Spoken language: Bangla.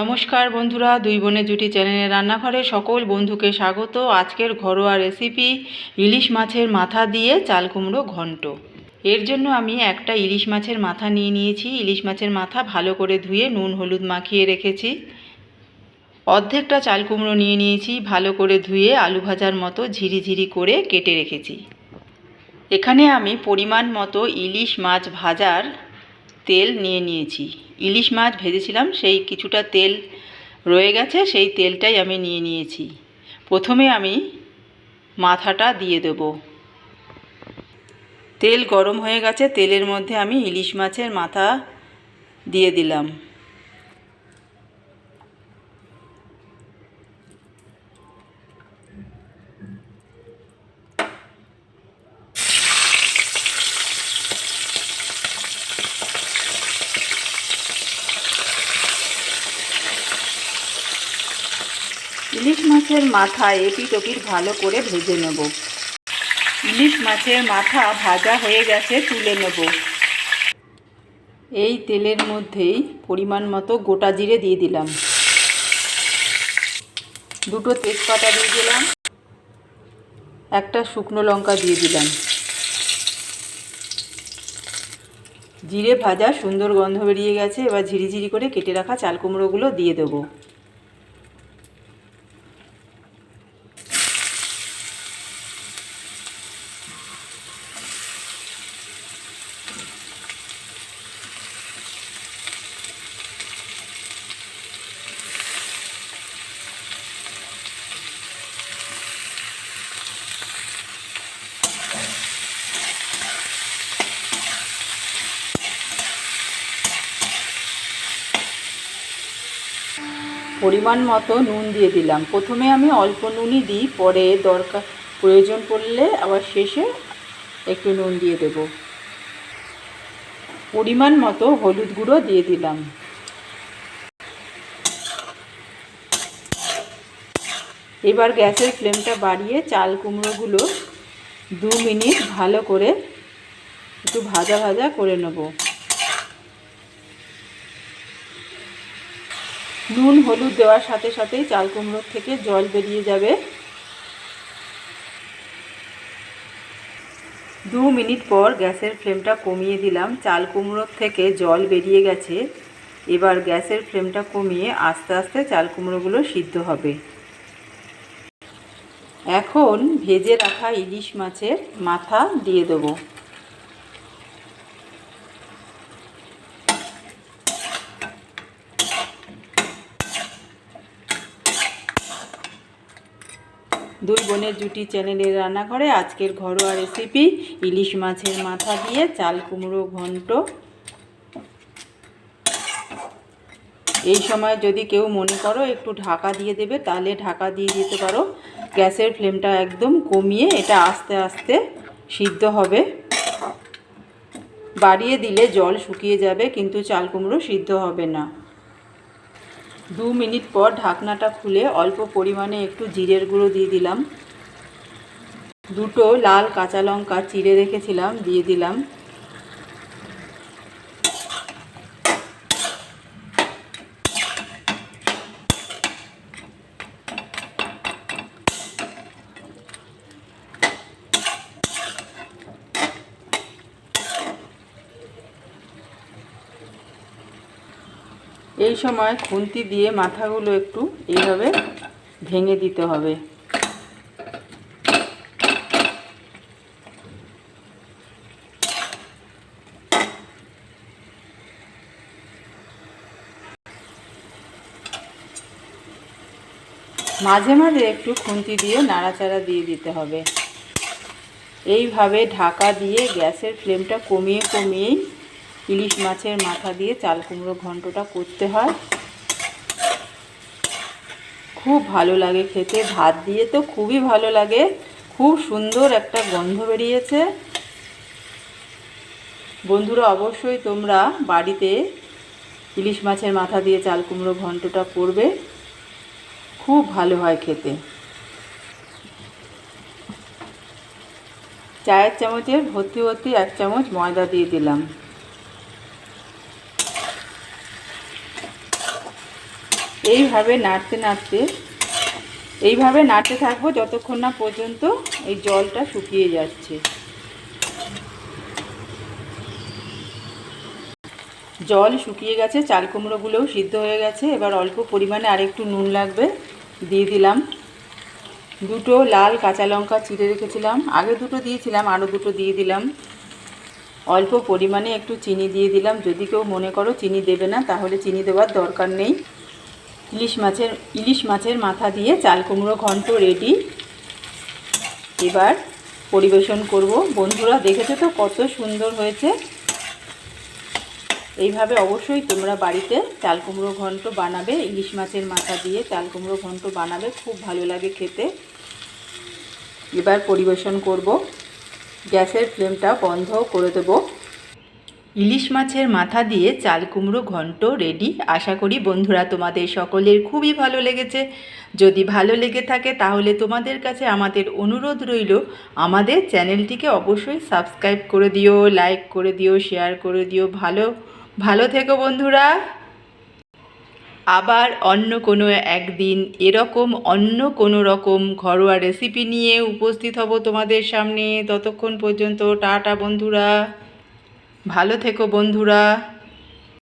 নমস্কার বন্ধুরা, দুই বোনের জুটি চ্যানেলের রান্নাঘরে সকল বন্ধুকে স্বাগত। আজকের ঘরোয়া রেসিপি ইলিশ মাছের মাথা দিয়ে চাল কুমড়ো ঘন্ট। এর জন্য আমি একটা ইলিশ মাছের মাথা নিয়ে নিয়েছি। ইলিশ মাছের মাথা ভালো করে ধুয়ে নুন, হলুদ মাখিয়ে রেখেছি। অর্ধেকটা চাল কুমড়ো নিয়ে নিয়েছি। ভালো করে ধুয়ে আলু ভাজার মতো ঝিরিঝিরি করে কেটে রেখেছি। এখানে আমি পরিমাণ মতো ইলিশ মাছ ভাজার তেল নিয়ে নিয়েছি। ইলিশ মাছ ভেজেছিলাম, সেই কিছুটা তেল রয়ে গেছে, সেই তেলটাই আমি নিয়ে নিয়েছি। প্রথমে আমি মাথাটা দিয়ে দেব। তেল গরম হয়ে গেছে, তেলের মধ্যে আমি ইলিশ মাছের মাথা দিয়ে দিলাম। ইলিশ মাছের মাথা এপিট ওপিট ভালো করে ভেজে নেব। ইলিশ মাছের মাথা ভাজা হয়ে গেছে, তুলে নেব। এই তেলের মধ্যেই পরিমাণ মতো গোটা জিরে দিয়ে দিলাম। দুটো তেজপাতা দিয়ে দিলাম। একটা শুকনো লঙ্কা দিয়ে দিলাম। জিরে ভাজা সুন্দর গন্ধ বেরিয়ে গেছে, এবার ঝিরিঝিরি করে কেটে রাখা চাল কুমড়োগুলো দিয়ে দেবো। পরিমাণ মতো নুন দিয়ে দিলাম। প্রথমে আমি অল্প নুনই দিই, পরে দরকার, প্রয়োজন পড়লে আবার শেষে একটু নুন দিয়ে দেব। পরিমাণ মতো হলুদ গুঁড়ো দিয়ে দিলাম। এবার গ্যাসের ফ্লেমটা বাড়িয়ে চাল কুমড়োগুলো দু মিনিট ভালো করে একটু ভাজা ভাজা করে নেব। নুন, হলুদ দেওয়ার সাথে সাথেই চাল কুমড়োর থেকে জল বেরিয়ে যাবে। দু মিনিট পর গ্যাসের ফ্লেমটা কমিয়ে দিলাম। চাল কুমড়োর থেকে জল বেরিয়ে গেছে। এবার গ্যাসের ফ্লেমটা কমিয়ে আস্তে আস্তে চাল কুমড়োগুলো সিদ্ধ হবে। এখন ভেজে রাখা ইলিশ মাছের মাথা দিয়ে দেবো। দুই বোনের জুটি চ্যানেলের রান্নাঘরে আজকের ঘরোয়া রেসিপি, ইলিশ মাছের মাথা দিয়ে চাল কুমড়ো ঘন্ট। এই সময় যদি কেউ মনে করো একটু ঢাকা দিয়ে দেবে, তাহলে ঢাকা দিয়ে দিতে পারো। গ্যাসের ফ্লেমটা একদম কমিয়ে এটা আস্তে আস্তে সিদ্ধ হবে। বাড়িয়ে দিলে জল শুকিয়ে যাবে, কিন্তু চাল কুমড়ো সিদ্ধ হবে না। দু মিনিট পর ঢাকনাটা খুলে অল্প পরিমাণে একটু জিরের গুঁড়ো দিয়ে দিলাম। দুটো লাল কাঁচা লঙ্কা চিড়ে রেখেছিলাম, দিয়ে দিলাম। এই সময় খুন্তি দিয়ে মাথাগুলো একটু এইভাবে ভেঙে দিতে হবে। মাঝে মাঝে একটু খুন্তি দিয়ে নাড়াচাড়া দিয়ে দিতে হবে। এইভাবে ঢাকা দিয়ে গ্যাসের ফ্লেমটা কমিয়ে কমিয়েই ইলিশ মাছের মাথা দিয়ে চাল কুমড়ো ঘন্টটা করতে হয়। খুব ভালো লাগে খেতে, ভাত দিয়ে তো খুবই ভালো লাগে। খুব সুন্দর একটা গন্ধ বেরিয়েছে। বন্ধুরা, অবশ্যই তোমরা বাড়িতে ইলিশ মাছের মাথা দিয়ে চাল কুমড়ো ঘন্টটা করবে। খুব ভালো হয় খেতে। চায়ের চামচের ভর্তি ভর্তি এক চামচ ময়দা দিয়ে দিলাম। এইভাবে নাড়তে নাড়তে, এইভাবে নাড়তে থাকব যতক্ষণ না পর্যন্ত এই জলটা শুকিয়ে যাচ্ছে। জল শুকিয়ে গেছে, চাল কুমড়োগুলোও সিদ্ধ হয়ে গেছে। এবার অল্প পরিমাণে আরেকটু নুন লাগবে, দিয়ে দিলাম। দুটো লাল কাঁচা লঙ্কা চিড়ে রেখেছিলাম। আগে দুটো দিয়েছিলাম, আরও দুটো দিয়ে দিলাম। অল্প পরিমাণে একটু চিনি দিয়ে দিলাম। যদি কেউ মনে করো চিনি দেবে না, তাহলে চিনি দেওয়ার দরকার নেই। ইলিশ মাছের ইলিশ মাছের মাথা দিয়ে চাল কুমড়ো ঘন্ট রেডি এবার পরিবেশন করব। বন্ধুরা, দেখেছ তো কত সুন্দর হয়েছে? এইভাবে অবশ্যই তোমরা বাড়িতে চাল কুমড়ো ঘন্ট বানাবে, ইলিশ মাছের মাথা দিয়ে চাল কুমড়ো ঘন্ট বানাবে, খুব ভালো লাগে খেতে। এবার পরিবেশন করব। গ্যাসের ফ্লেমটা বন্ধ করে দেব। ইলিশ মাছের মাথা দিয়ে চাল কুমড়ো ঘন্ট রেডি আশা করি বন্ধুরা, তোমাদের সকলের খুবই ভালো লেগেছে। যদি ভালো লেগে থাকে, তাহলে তোমাদের কাছে আমাদের অনুরোধ রইল, আমাদের চ্যানেলটিকে অবশ্যই সাবস্ক্রাইব করে দিও লাইক করে দিও শেয়ার করে দিও। ভালো ভালো থেকো বন্ধুরা। আবার অন্য কোনো একদিন এরকম, অন্য কোনো রকম ঘরোয়া রেসিপি নিয়ে উপস্থিত হব তোমাদের সামনে। ততক্ষণ পর্যন্ত টাটা বন্ধুরা। ভালো থেকো বন্ধুরা